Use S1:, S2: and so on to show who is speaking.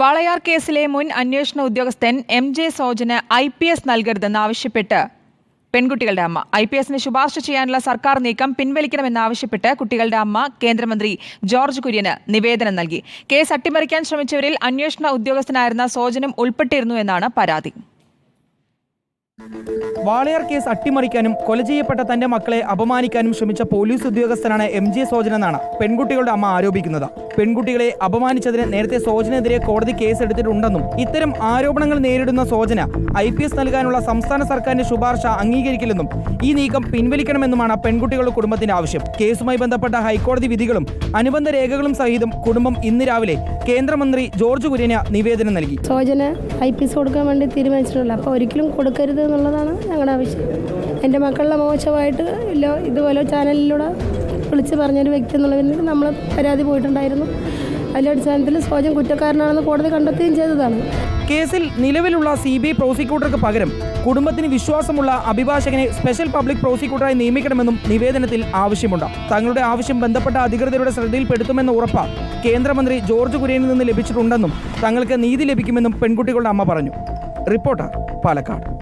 S1: വാളയാർ കേസിലെ മുൻ അന്വേഷണ ഉദ്യോഗസ്ഥൻ എം ജെ സോജന് ഐ പി എസ് നൽകരുതെന്നാവശ്യപ്പെട്ട് പെൺകുട്ടികളുടെ അമ്മ. ഐ പി എസിന് ശുപാർശ ചെയ്യാനുള്ള സർക്കാർ നീക്കം പിൻവലിക്കണമെന്നാവശ്യപ്പെട്ട് കുട്ടികളുടെ അമ്മ കേന്ദ്രമന്ത്രി ജോർജ് കുര്യന് നിവേദനം നൽകി. കേസ് അട്ടിമറിക്കാൻ ശ്രമിച്ചവരിൽ അന്വേഷണ ഉദ്യോഗസ്ഥനായിരുന്ന സോജനും ഉൾപ്പെട്ടിരുന്നു എന്നാണ് പരാതി.
S2: വാളയാർ കേസ് അട്ടിമറിക്കാനും കൊല ചെയ്യപ്പെട്ട തന്റെ മക്കളെ അപമാനിക്കാനും ശ്രമിച്ച പോലീസ് ഉദ്യോഗസ്ഥനാണ് എം ജെ സോജനെന്നാണ് പെൺകുട്ടികളുടെ അമ്മ ആരോപിക്കുന്നത്. പെൺകുട്ടികളെ അപമാനിച്ചതിന് നേരത്തെ സോജനെതിരെ കോടതി കേസെടുത്തിട്ടുണ്ടെന്നും ഇത്തരം ആരോപണങ്ങൾ നേരിടുന്ന സോജന ഐ പി എസ് നൽകാനുള്ള സംസ്ഥാന സർക്കാരിന്റെ ശുപാർശ അംഗീകരിക്കില്ലെന്നും ഈ നീക്കം പിൻവലിക്കണമെന്നുമാണ് പെൺകുട്ടികളുടെ കുടുംബത്തിന്റെ ആവശ്യം. കേസുമായി ബന്ധപ്പെട്ട ഹൈക്കോടതി വിധികളും അനുബന്ധ രേഖകളും സഹിതം കുടുംബം ഇന്ന് രാവിലെ കേന്ദ്രമന്ത്രി ജോർജ് കുര്യന് നിവേദനം നൽകി.
S3: സോജന ഐ പി എസ് കൊടുക്കാൻ വേണ്ടി തീരുമാനിച്ചിട്ടുള്ള. അപ്പോൾ ഒരിക്കലും കൊടുക്കരുത് എന്നുള്ളതാണ് ഞങ്ങളുടെ ആവശ്യം. എന്റെ മക്കളുടെ മോശമായിട്ട് ഇല്ല ഇതുപോലെ ചാനലിലൂടെ വിളിച്ച് പറഞ്ഞൊരു വ്യക്തി എന്നുള്ളതിന് നമ്മൾ പരാതി പോയിട്ടുണ്ടായിരുന്നു. അതിന്റെ അടിസ്ഥാനത്തിൽ സോജൻ കുറ്റക്കാരനാണെന്ന് കോടതി കണ്ടെത്തുകയും ചെയ്തതാണ്.
S2: കേസിൽ നിലവിലുള്ള സി ബി ഐ പ്രോസിക്യൂട്ടർക്ക് പകരം കുടുംബത്തിന് വിശ്വാസമുള്ള അഭിഭാഷകനെ സ്പെഷ്യൽ പബ്ലിക് പ്രോസിക്യൂട്ടറായി നിയമിക്കണമെന്നും നിവേദനത്തിൽ ആവശ്യമുണ്ട്. തങ്ങളുടെ ആവശ്യം ബന്ധപ്പെട്ട അധികൃതരുടെ ശ്രദ്ധയിൽപ്പെടുത്തുമെന്ന ഉറപ്പ് കേന്ദ്രമന്ത്രി ജോർജ് കുര്യനിൽ നിന്ന് ലഭിച്ചിട്ടുണ്ടെന്നും തങ്ങൾക്ക് നീതി ലഭിക്കുമെന്നും പെൺകുട്ടികളുടെ അമ്മ പറഞ്ഞു. റിപ്പോർട്ടർ പാലക്കാട്.